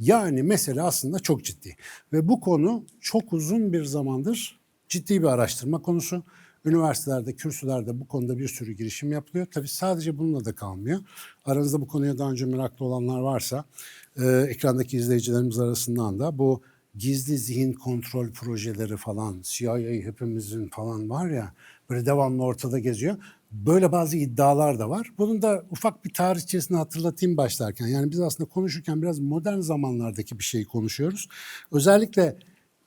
Yani mesele aslında çok ciddi. Ve bu konu çok uzun bir zamandır ciddi bir araştırma konusu. Üniversitelerde, kürsülerde bu konuda bir sürü girişim yapılıyor. Tabii sadece bununla da kalmıyor. Aranızda bu konuya daha önce meraklı olanlar varsa e, ekrandaki izleyicilerimiz arasından da bu gizli zihin kontrol projeleri falan, CIA hepimizin falan var ya böyle devamlı ortada geziyor. Böyle bazı iddialar da var. Bunun da ufak bir tarihçesini hatırlatayım başlarken. Yani biz aslında konuşurken biraz modern zamanlardaki bir şeyi konuşuyoruz. Özellikle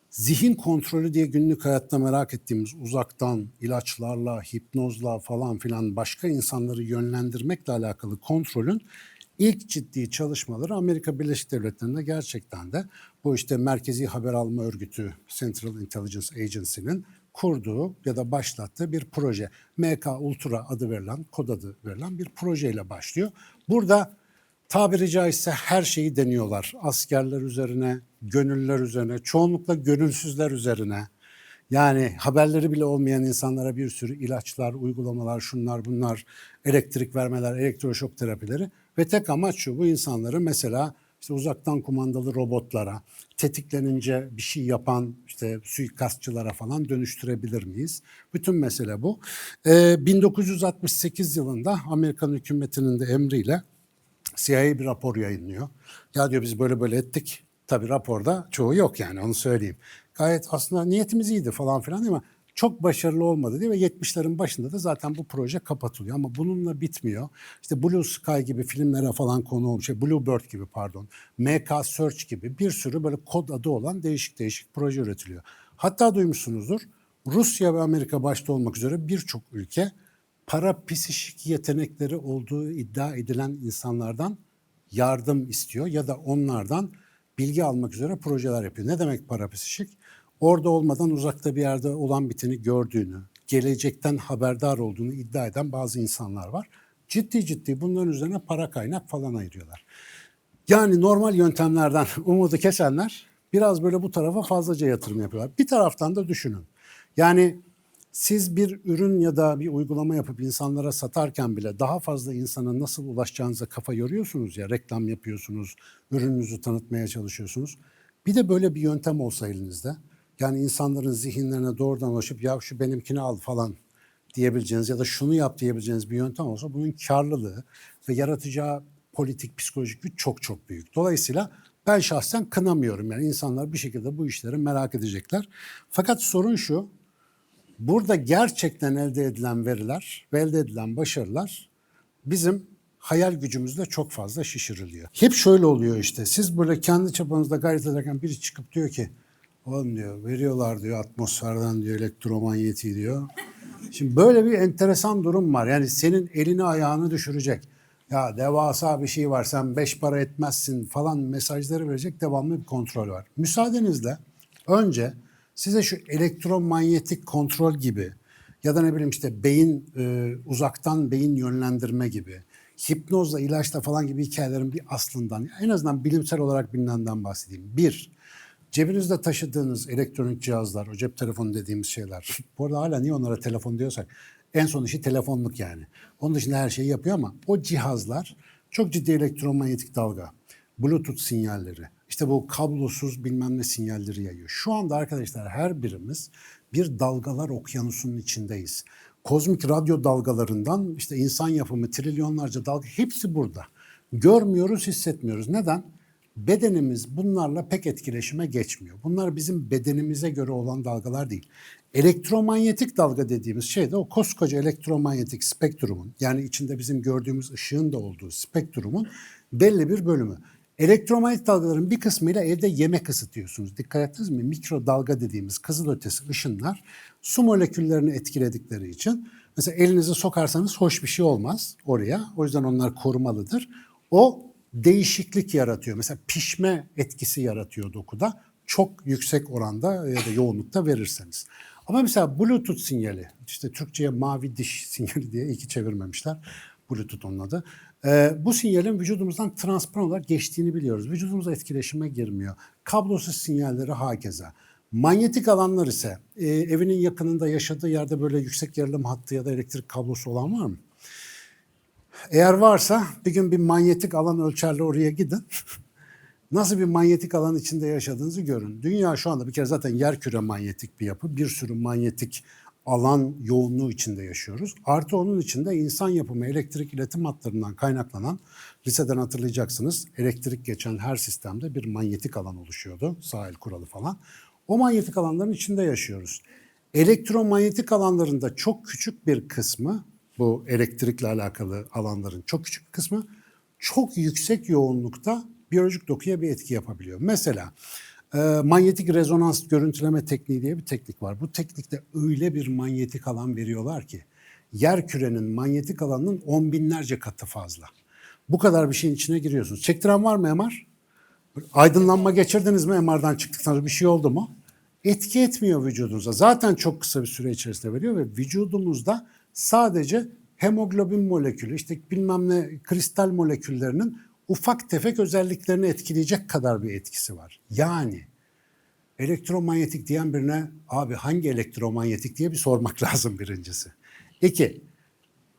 zihin kontrolü diye günlük hayatta merak ettiğimiz uzaktan ilaçlarla, hipnozla falan filan başka insanları yönlendirmekle alakalı kontrolün ilk ciddi çalışmaları Amerika Birleşik Devletleri'nde gerçekten de bu işte Merkezi Haber Alma Örgütü Central Intelligence Agency'nin kurduğu ya da başlattığı bir proje. MK Ultra adı verilen, kod adı verilen bir projeyle başlıyor. Burada tabiri caizse her şeyi deniyorlar. Askerler üzerine, gönüllüler üzerine, çoğunlukla gönülsüzler üzerine. Yani haberleri bile olmayan insanlara bir sürü ilaçlar, uygulamalar, şunlar bunlar, elektrik vermeler, elektroşok terapileri ve tek amaç şu bu insanları mesela işte uzaktan kumandalı robotlara, tetiklenince bir şey yapan işte suikastçılara falan dönüştürebilir miyiz? Bütün mesele bu. Ee, 1968 yılında Amerikan hükümetinin de emriyle CIA bir rapor yayınlıyor. Ya diyor biz böyle böyle ettik. Tabii raporda çoğu yok yani onu söyleyeyim. Gayet aslında niyetimiz iyiydi falan filan ama çok başarılı olmadı diye ve 70'lerin başında da zaten bu proje kapatılıyor. Ama bununla bitmiyor. İşte Blue Sky gibi filmlere falan konu olmuş. Şey, Bluebird gibi pardon. MK Search gibi bir sürü böyle kod adı olan değişik değişik proje üretiliyor. Hatta duymuşsunuzdur. Rusya ve Amerika başta olmak üzere birçok ülke parapsişik yetenekleri olduğu iddia edilen insanlardan yardım istiyor ya da onlardan bilgi almak üzere projeler yapıyor. Ne demek parapsişik? Orada olmadan uzakta bir yerde olan biteni gördüğünü, gelecekten haberdar olduğunu iddia eden bazı insanlar var. Ciddi ciddi bunların üzerine para kaynak falan ayırıyorlar. Yani normal yöntemlerden umudu kesenler biraz böyle bu tarafa fazlaca yatırım yapıyorlar. Bir taraftan da düşünün. Yani siz bir ürün ya da bir uygulama yapıp insanlara satarken bile daha fazla insana nasıl ulaşacağınıza kafa yoruyorsunuz ya, reklam yapıyorsunuz, ürününüzü tanıtmaya çalışıyorsunuz. Bir de böyle bir yöntem olsa elinizde. Yani insanların zihinlerine doğrudan ulaşıp ya şu benimkini al falan diyebileceğiniz ya da şunu yap diyebileceğiniz bir yöntem olsa bunun karlılığı ve yaratacağı politik, psikolojik güç çok çok büyük. Dolayısıyla ben şahsen kınamıyorum. Yani insanlar bir şekilde bu işleri merak edecekler. Fakat sorun şu, burada gerçekten elde edilen veriler ve elde edilen başarılar bizim hayal gücümüzle çok fazla şişiriliyor. Hep şöyle oluyor işte. Siz böyle kendi çabanızda gayret ederken biri çıkıp diyor ki oğlum diyor veriyorlar diyor atmosferden diyor elektromanyeti diyor. Şimdi böyle bir enteresan durum var. Yani senin elini ayağını düşürecek. Ya devasa bir şey var sen beş para etmezsin falan mesajları verecek devamlı bir kontrol var. Müsaadenizle önce size şu elektromanyetik kontrol gibi ya da ne bileyim işte beyin e, uzaktan beyin yönlendirme gibi hipnozla ilaçla falan gibi hikayelerin bir aslından en azından bilimsel olarak bilinenden bahsedeyim. Bir, cebinizde taşıdığınız elektronik cihazlar, o cep telefonu dediğimiz şeyler. Bu arada hala niye onlara telefon diyorsak en son işi telefonluk yani. Onun dışında her şeyi yapıyor ama o cihazlar çok ciddi elektromanyetik dalga, bluetooth sinyalleri, işte bu kablosuz bilmem ne sinyalleri yayıyor. Şu anda arkadaşlar her birimiz bir dalgalar okyanusunun içindeyiz. Kozmik radyo dalgalarından işte insan yapımı trilyonlarca dalga hepsi burada. Görmüyoruz, hissetmiyoruz. Neden? Bedenimiz bunlarla pek etkileşime geçmiyor. Bunlar bizim bedenimize göre olan dalgalar değil. Elektromanyetik dalga dediğimiz şey de o koskoca elektromanyetik spektrumun yani içinde bizim gördüğümüz ışığın da olduğu spektrumun belli bir bölümü. Elektromanyetik dalgaların bir kısmıyla evde yemek ısıtıyorsunuz. Dikkat ettiniz mi? Mikrodalga dediğimiz kızılötesi ışınlar su moleküllerini etkiledikleri için mesela elinizi sokarsanız hoş bir şey olmaz oraya. O yüzden onlar korumalıdır. O değişiklik yaratıyor. Mesela pişme etkisi yaratıyor dokuda. Çok yüksek oranda ya da yoğunlukta verirseniz. Ama mesela Bluetooth sinyali, işte Türkçe'ye mavi diş sinyali diye iki çevirmemişler. Bluetooth onun adı. Ee, bu sinyalin vücudumuzdan transparan olarak geçtiğini biliyoruz. Vücudumuza etkileşime girmiyor. Kablosuz sinyalleri hakeza. Manyetik alanlar ise e, evinin yakınında yaşadığı yerde böyle yüksek gerilim hattı ya da elektrik kablosu olan var mı? Eğer varsa bir gün bir manyetik alan ölçerle oraya gidin. Nasıl bir manyetik alan içinde yaşadığınızı görün. Dünya şu anda bir kere zaten yer küre manyetik bir yapı. Bir sürü manyetik alan yoğunluğu içinde yaşıyoruz. Artı onun içinde insan yapımı elektrik iletim hatlarından kaynaklanan, liseden hatırlayacaksınız, elektrik geçen her sistemde bir manyetik alan oluşuyordu. Sahil kuralı falan. O manyetik alanların içinde yaşıyoruz. Elektromanyetik alanlarında çok küçük bir kısmı, bu elektrikle alakalı alanların çok küçük kısmı, çok yüksek yoğunlukta biyolojik dokuya bir etki yapabiliyor. Mesela e, manyetik rezonans görüntüleme tekniği diye bir teknik var. Bu teknikte öyle bir manyetik alan veriyorlar ki yer kürenin manyetik alanının on binlerce katı fazla. Bu kadar bir şeyin içine giriyorsunuz. Çektiren var mı MR? Aydınlanma geçirdiniz mi MR'dan çıktıktan sonra bir şey oldu mu? Etki etmiyor vücudunuza. Zaten çok kısa bir süre içerisinde veriyor ve vücudumuzda sadece hemoglobin molekülü, işte bilmem ne kristal moleküllerinin ufak tefek özelliklerini etkileyecek kadar bir etkisi var. Yani elektromanyetik diyen birine abi hangi elektromanyetik diye bir sormak lazım birincisi. İki,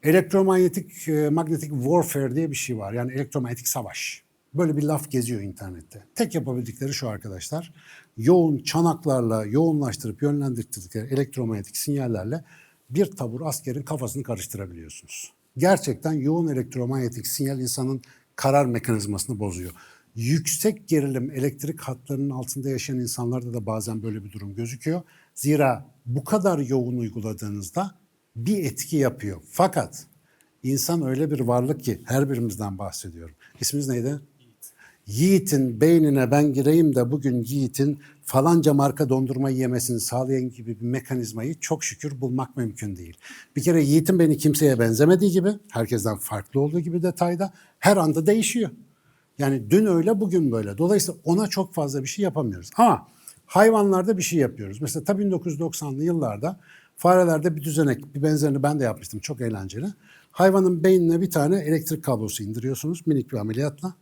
elektromanyetik e, magnetic warfare diye bir şey var. Yani elektromanyetik savaş. Böyle bir laf geziyor internette. Tek yapabildikleri şu arkadaşlar. Yoğun çanaklarla yoğunlaştırıp yönlendirdikleri elektromanyetik sinyallerle bir tabur askerin kafasını karıştırabiliyorsunuz. Gerçekten yoğun elektromanyetik sinyal insanın karar mekanizmasını bozuyor. Yüksek gerilim elektrik hatlarının altında yaşayan insanlarda da bazen böyle bir durum gözüküyor. Zira bu kadar yoğun uyguladığınızda bir etki yapıyor. Fakat insan öyle bir varlık ki her birimizden bahsediyorum. İsminiz neydi? Yiğit'in beynine ben gireyim de bugün Yiğit'in falanca marka dondurma yemesini sağlayan gibi bir mekanizmayı çok şükür bulmak mümkün değil. Bir kere Yiğit'in beni kimseye benzemediği gibi, herkesten farklı olduğu gibi detayda her anda değişiyor. Yani dün öyle bugün böyle. Dolayısıyla ona çok fazla bir şey yapamıyoruz. Ama hayvanlarda bir şey yapıyoruz. Mesela tabii 1990'lı yıllarda farelerde bir düzenek, bir benzerini ben de yapmıştım. Çok eğlenceli. Hayvanın beynine bir tane elektrik kablosu indiriyorsunuz minik bir ameliyatla.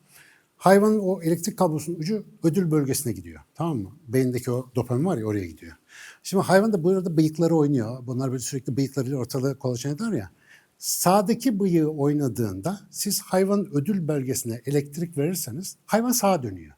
Hayvanın o elektrik kablosunun ucu ödül bölgesine gidiyor. Tamam mı? Beyindeki o dopamin var ya oraya gidiyor. Şimdi hayvan da bu arada bıyıkları oynuyor. Bunlar böyle sürekli bıyıklarıyla ortalığı kolaçan eder ya. Sağdaki bıyığı oynadığında siz hayvanın ödül bölgesine elektrik verirseniz hayvan sağa dönüyor.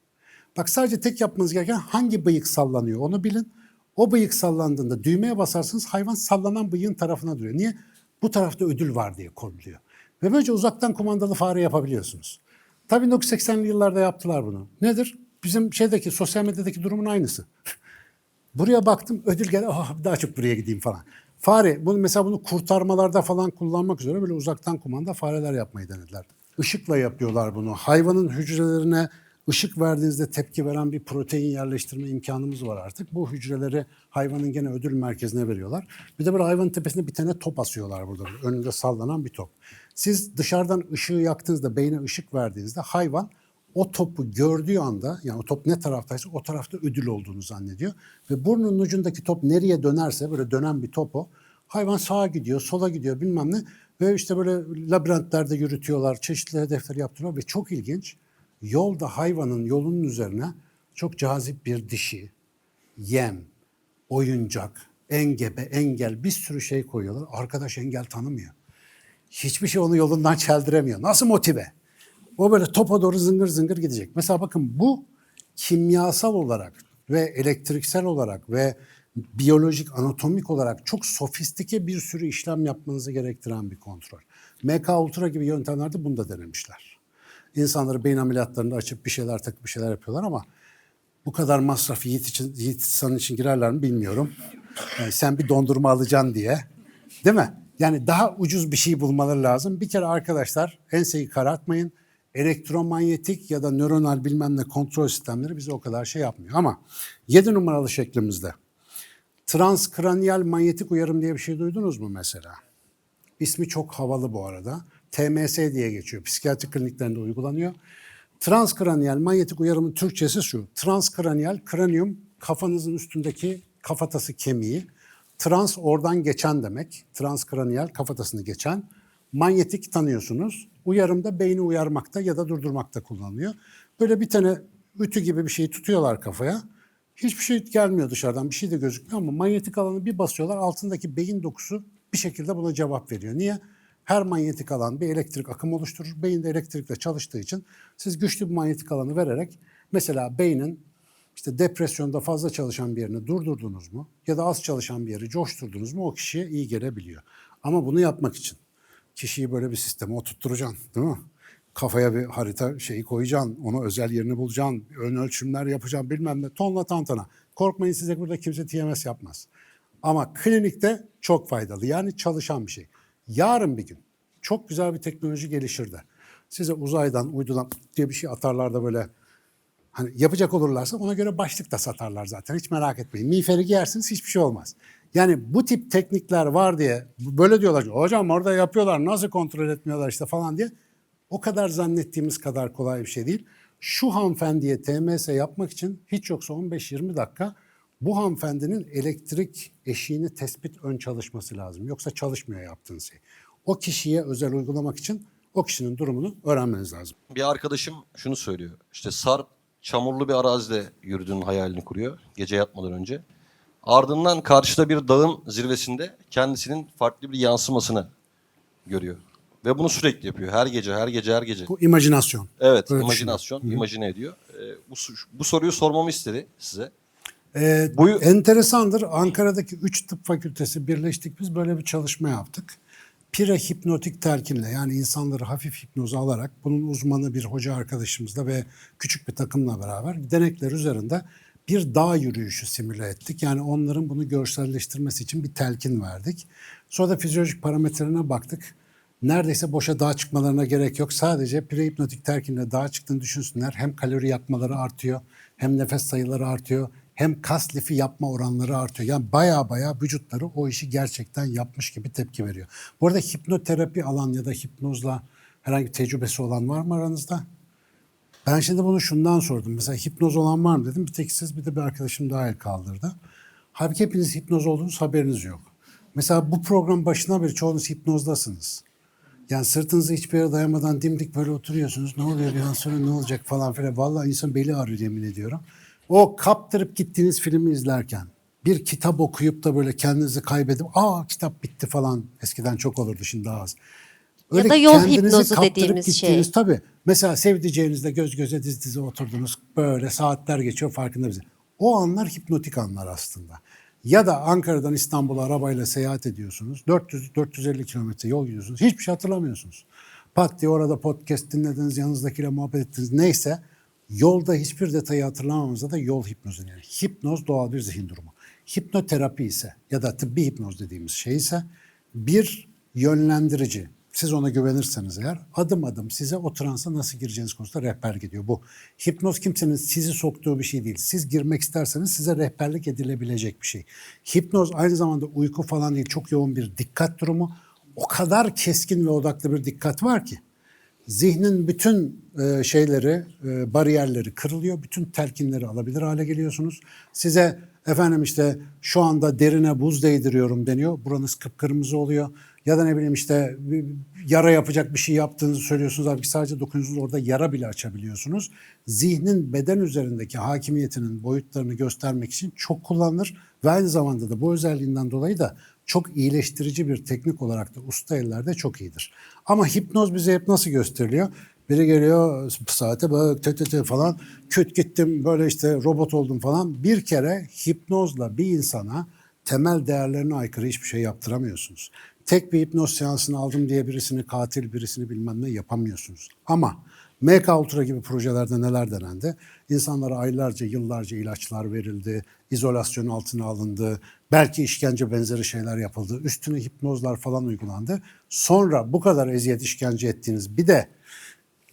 Bak sadece tek yapmanız gereken hangi bıyık sallanıyor onu bilin. O bıyık sallandığında düğmeye basarsınız hayvan sallanan bıyığın tarafına duruyor. Niye? Bu tarafta ödül var diye kodluyor. Ve böylece uzaktan kumandalı fare yapabiliyorsunuz. Tabii 1980'li yıllarda yaptılar bunu. Nedir? Bizim şeydeki sosyal medyadaki durumun aynısı. Buraya baktım ödül geldi. Oh, daha çok buraya gideyim falan. Fare, bunu mesela bunu kurtarmalarda falan kullanmak üzere böyle uzaktan kumanda fareler yapmayı denediler. Işıkla yapıyorlar bunu. Hayvanın hücrelerine ışık verdiğinizde tepki veren bir protein yerleştirme imkanımız var artık. Bu hücreleri hayvanın gene ödül merkezine veriyorlar. Bir de böyle hayvanın tepesine bir tane top asıyorlar burada. Önünde sallanan bir top. Siz dışarıdan ışığı yaktığınızda, beyne ışık verdiğinizde hayvan o topu gördüğü anda yani o top ne taraftaysa o tarafta ödül olduğunu zannediyor. Ve burnunun ucundaki top nereye dönerse böyle dönen bir top o. Hayvan sağa gidiyor, sola gidiyor bilmem ne. Ve işte böyle labirentlerde yürütüyorlar, çeşitli hedefler yaptırıyorlar ve çok ilginç. Yolda hayvanın yolunun üzerine çok cazip bir dişi, yem, oyuncak, engebe, engel bir sürü şey koyuyorlar. Arkadaş engel tanımıyor. Hiçbir şey onu yolundan çeldiremiyor. Nasıl motive? O böyle topa doğru zıngır zıngır gidecek. Mesela bakın bu kimyasal olarak ve elektriksel olarak ve biyolojik, anatomik olarak çok sofistike bir sürü işlem yapmanızı gerektiren bir kontrol. MK Ultra gibi yöntemlerde bunu da denemişler. İnsanları beyin ameliyatlarında açıp bir şeyler takıp bir şeyler yapıyorlar ama bu kadar masraf Yiğit, için, Yiğit insanın için girerler mi bilmiyorum. Yani sen bir dondurma alacaksın diye. Değil mi? Yani daha ucuz bir şey bulmaları lazım. Bir kere arkadaşlar enseyi karartmayın. Elektromanyetik ya da nöronal bilmem ne kontrol sistemleri bize o kadar şey yapmıyor. Ama 7 numaralı şeklimizde transkraniyal manyetik uyarım diye bir şey duydunuz mu mesela? İsmi çok havalı bu arada. TMS diye geçiyor. Psikiyatri kliniklerinde uygulanıyor. Transkraniyal manyetik uyarımın Türkçesi şu. Transkraniyal, kranium kafanızın üstündeki kafatası kemiği. Trans oradan geçen demek. Transkraniyal kafatasını geçen. Manyetik tanıyorsunuz. Uyarım da beyni uyarmakta ya da durdurmakta kullanılıyor. Böyle bir tane ütü gibi bir şeyi tutuyorlar kafaya. Hiçbir şey gelmiyor dışarıdan, bir şey de gözükmüyor ama manyetik alanı bir basıyorlar. Altındaki beyin dokusu bir şekilde buna cevap veriyor. Niye? Her manyetik alan bir elektrik akım oluşturur. Beyin de elektrikle çalıştığı için siz güçlü bir manyetik alanı vererek Mesela beynin işte depresyonda fazla çalışan bir yerini durdurdunuz mu ya da az çalışan bir yeri coşturdunuz mu o kişiye iyi gelebiliyor. Ama bunu yapmak için kişiyi böyle bir sisteme oturtturacaksın değil mi? Kafaya bir harita şeyi koyacaksın, ona özel yerini bulacaksın, ön ölçümler yapacaksın bilmem ne tonla tantana. Korkmayın size burada kimse TMS yapmaz. Ama klinikte çok faydalı yani çalışan bir şey. Yarın bir gün çok güzel bir teknoloji gelişir de size uzaydan, uydudan diye bir şey atarlar da böyle Hani yapacak olurlarsa ona göre başlık da satarlar zaten. Hiç merak etmeyin. Miğferi giyersiniz hiçbir şey olmaz. Yani bu tip teknikler var diye böyle diyorlar. Hocam orada yapıyorlar nasıl kontrol etmiyorlar işte falan diye. O kadar zannettiğimiz kadar kolay bir şey değil. Şu hanımefendiye TMS yapmak için hiç yoksa 15-20 dakika bu hanımefendinin elektrik eşiğini tespit ön çalışması lazım. Yoksa çalışmıyor yaptığınız şey. O kişiye özel uygulamak için o kişinin durumunu öğrenmeniz lazım. Bir arkadaşım şunu söylüyor. İşte Sarp çamurlu bir arazide yürüdüğünün hayalini kuruyor gece yatmadan önce. Ardından karşıda bir dağın zirvesinde kendisinin farklı bir yansımasını görüyor. Ve bunu sürekli yapıyor. Her gece, her gece, her gece. Bu imajinasyon. Evet, Öyle imajinasyon, imajine ediyor. Ee, bu, bu soruyu sormamı istedi size. Ee, Buyu- enteresandır. Ankara'daki 3 tıp fakültesi birleştik. Biz böyle bir çalışma yaptık. Pire hipnotik telkinle yani insanları hafif hipnoza alarak bunun uzmanı bir hoca arkadaşımızla ve küçük bir takımla beraber denekler üzerinde bir dağ yürüyüşü simüle ettik. Yani onların bunu görselleştirmesi için bir telkin verdik. Sonra da fizyolojik parametrelerine baktık. Neredeyse boşa dağa çıkmalarına gerek yok. Sadece prehipnotik terkinle dağa çıktığını düşünsünler. Hem kalori yakmaları artıyor, hem nefes sayıları artıyor, hem kas lifi yapma oranları artıyor. Yani baya baya vücutları o işi gerçekten yapmış gibi tepki veriyor. Bu arada hipnoterapi alan ya da hipnozla herhangi bir tecrübesi olan var mı aranızda? Ben şimdi bunu şundan sordum. Mesela hipnoz olan var mı dedim. Bir tek siz bir de bir arkadaşım daha el kaldırdı. Halbuki hepiniz hipnoz olduğunuz haberiniz yok. Mesela bu program başına beri çoğunuz hipnozdasınız. Yani sırtınızı hiçbir yere dayamadan dimdik böyle oturuyorsunuz. Ne oluyor bir an sonra ne olacak falan filan. Vallahi insan beli ağrıyor yemin ediyorum. O kaptırıp gittiğiniz filmi izlerken bir kitap okuyup da böyle kendinizi kaybedip aa kitap bitti falan eskiden çok olurdu şimdi daha az. Ya da yol kendinizi hipnozu kaptırıp dediğimiz şey. Tabii. Mesela sevdiceğinizle göz göze diz dize oturdunuz. Böyle saatler geçiyor farkında bize. O anlar hipnotik anlar aslında. Ya da Ankara'dan İstanbul'a arabayla seyahat ediyorsunuz. 400-450 kilometre yol gidiyorsunuz. Hiçbir şey hatırlamıyorsunuz. Pat diye orada podcast dinlediniz, yanınızdakiyle muhabbet ettiniz. Neyse yolda hiçbir detayı hatırlamamıza da yol hipnozu yani. Hipnoz doğal bir zihin durumu. Hipnoterapi ise ya da tıbbi hipnoz dediğimiz şey ise bir yönlendirici. Siz ona güvenirseniz eğer adım adım size o transa nasıl gireceğiniz konusunda rehberlik ediyor. Bu hipnoz kimsenin sizi soktuğu bir şey değil. Siz girmek isterseniz size rehberlik edilebilecek bir şey. Hipnoz aynı zamanda uyku falan değil çok yoğun bir dikkat durumu. O kadar keskin ve odaklı bir dikkat var ki zihnin bütün e, şeyleri, e, bariyerleri kırılıyor. Bütün telkinleri alabilir hale geliyorsunuz. Size efendim işte şu anda derine buz değdiriyorum deniyor. Buranız kıpkırmızı oluyor. Ya da ne bileyim işte yara yapacak bir şey yaptığınızı söylüyorsunuz. Halbuki sadece dokunuyorsunuz orada yara bile açabiliyorsunuz. Zihnin beden üzerindeki hakimiyetinin boyutlarını göstermek için çok kullanılır. Ve aynı zamanda da bu özelliğinden dolayı da çok iyileştirici bir teknik olarak da usta ellerde çok iyidir. Ama hipnoz bize hep nasıl gösteriliyor? Biri geliyor saate bak tı falan küt gittim böyle işte robot oldum falan. Bir kere hipnozla bir insana temel değerlerine aykırı hiçbir şey yaptıramıyorsunuz. Tek bir hipnoz seansını aldım diye birisini katil birisini bilmem ne yapamıyorsunuz. Ama MK Ultra gibi projelerde neler denendi? İnsanlara aylarca, yıllarca ilaçlar verildi, izolasyon altına alındı, belki işkence benzeri şeyler yapıldı, üstüne hipnozlar falan uygulandı. Sonra bu kadar eziyet işkence ettiğiniz bir de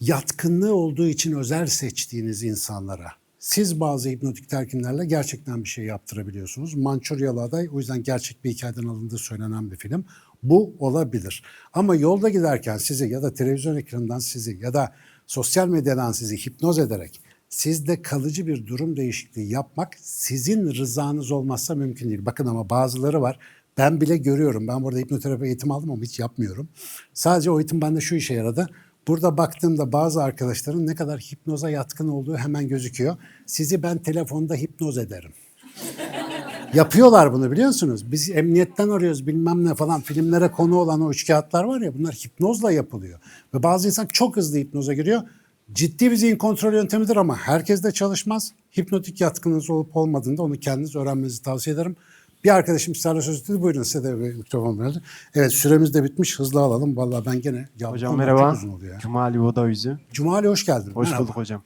yatkınlığı olduğu için özel seçtiğiniz insanlara siz bazı hipnotik telkinlerle gerçekten bir şey yaptırabiliyorsunuz. Mançuryalı Aday o yüzden gerçek bir hikayeden alındığı söylenen bir film. Bu olabilir. Ama yolda giderken sizi ya da televizyon ekranından sizi ya da sosyal medyadan sizi hipnoz ederek sizde kalıcı bir durum değişikliği yapmak sizin rızanız olmazsa mümkün değil. Bakın ama bazıları var. Ben bile görüyorum. Ben burada hipnoterapi eğitimi aldım ama hiç yapmıyorum. Sadece o eğitim bende şu işe yaradı. Burada baktığımda bazı arkadaşların ne kadar hipnoza yatkın olduğu hemen gözüküyor. Sizi ben telefonda hipnoz ederim. Yapıyorlar bunu biliyorsunuz. Biz emniyetten arıyoruz bilmem ne falan filmlere konu olan o üç kağıtlar var ya bunlar hipnozla yapılıyor. Ve bazı insan çok hızlı hipnoza giriyor. Ciddi bir zihin kontrol yöntemidir ama herkes de çalışmaz. Hipnotik yatkınlığınız olup olmadığında onu kendiniz öğrenmenizi tavsiye ederim. Bir arkadaşım ısrarla söz etti. Buyurun size de bir mikrofon verildi. Evet süremiz de bitmiş. Hızlı alalım. Vallahi ben gene... Hocam merhaba. Çok uzun oluyor. Cumali Voda Yüzü. Cumali hoş geldin. Hoş Merhaba. bulduk hocam.